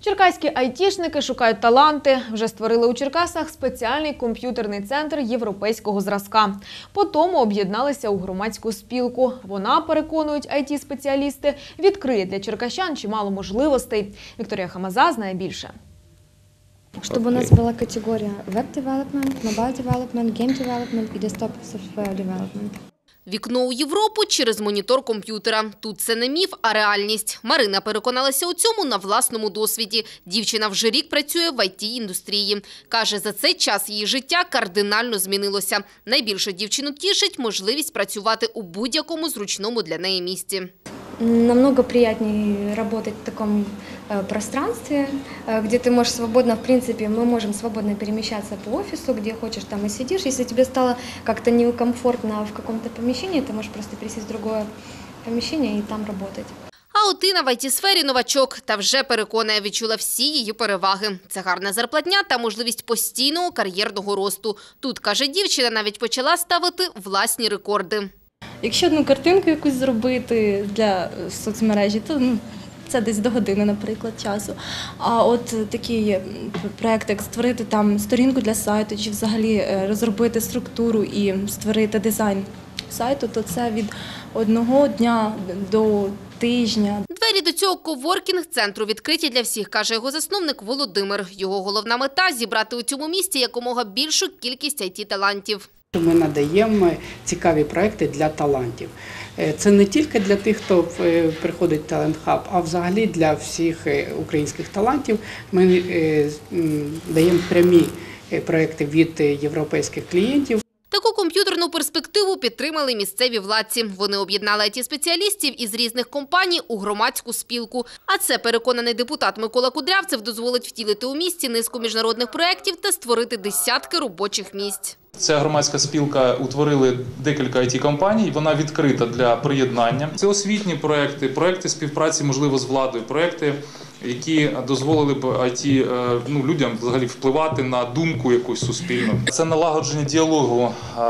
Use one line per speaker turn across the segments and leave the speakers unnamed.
Черкаські айтішники шукають таланти. Вже створили у Черкасах спеціальний комп'ютерний центр європейського зразка. Потому об'єдналися у громадську спілку. Вона, переконують айті-спеціалісти, відкриє для черкащан чимало можливостей. Вікторія Хамаза знає більше.
Чтобы у нас была категория Web Development, Mobile Development, Game Development и Desktop Software Development.
Вікно у Європу через монітор комп'ютера. Тут це не міф, а реальність. Марина переконалася у цьому на власному досвіді. Дівчина вже рік працює в ІТ-індустрії. Каже, за цей час її життя кардинально змінилося. Найбільше дівчину тішить можливість працювати у будь-якому зручному для неї місці.
Намного приятнее работать в таком э, пространстве, э, где ты можешь свободно, в принципе, мы можем свободно перемещаться по офису, где хочешь, там и сидишь. Если тебе стало как-то некомфортно в каком-то помещении, ты можешь просто пересесть в другое помещение и там работать.
А от Інна в ІТ-сфері новачок та вже переконує, відчула всі її переваги. Це гарна зарплатня та можливість постійного кар'єрного росту. Тут, каже дівчина, навіть почала ставити власні рекорди.
Якщо одну картинку якусь зробити для е, соцмережі, то ну, це десь до години, наприклад, часу. А от такі м, проекти, як створити там сторінку для сайту, чи взагалі е, розробити структуру і створити дизайн сайту, то це від одного дня до тижня,
Двері до цього коворкінг-центру відкриті для всіх, каже його засновник Володимир. Його головна мета – зібрати у цьому місті якомога більшу кількість IT-талантів.
Ми надаємо цікаві проекти для талантів. Е, Це не тільки для тих, хто е, приходить в Talent Hub, а взагалі для всіх е, українських талантів. Ми даємо прямі проекти від європейських клієнтів.
Таку комп'ютерну перспективу підтримали місцеві владці. Вони об'єднали IT-спеціалістів із різних компаній у громадську спілку. А це, переконаний депутат Микола Кудрявцев, дозволить втілити у місті низку міжнародних проєктів та створити десятки робочих місць.
Ця громадська спілка утворили декілька it компаній Вона відкрита для приєднання. Це освітні проекти, проекти співпраці, можливо, з владою, проекти, які дозволили б IT, е, ну, людям взагалі впливати на думку якусь суспільну. Це налагодження діалогу е,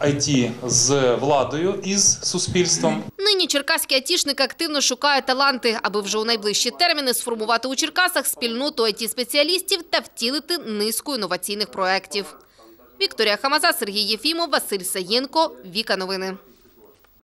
IT з владою і з суспільством.
Нині черкаські айтішники активно шукають таланти, аби вже у найближчі терміни сформувати у Черкасах спільноту IT-спеціалістів та втілити низку інноваційних проєктів. Вікторія Хамаза, Сергій Єфімов, Василь Саєнко, Віка Новини.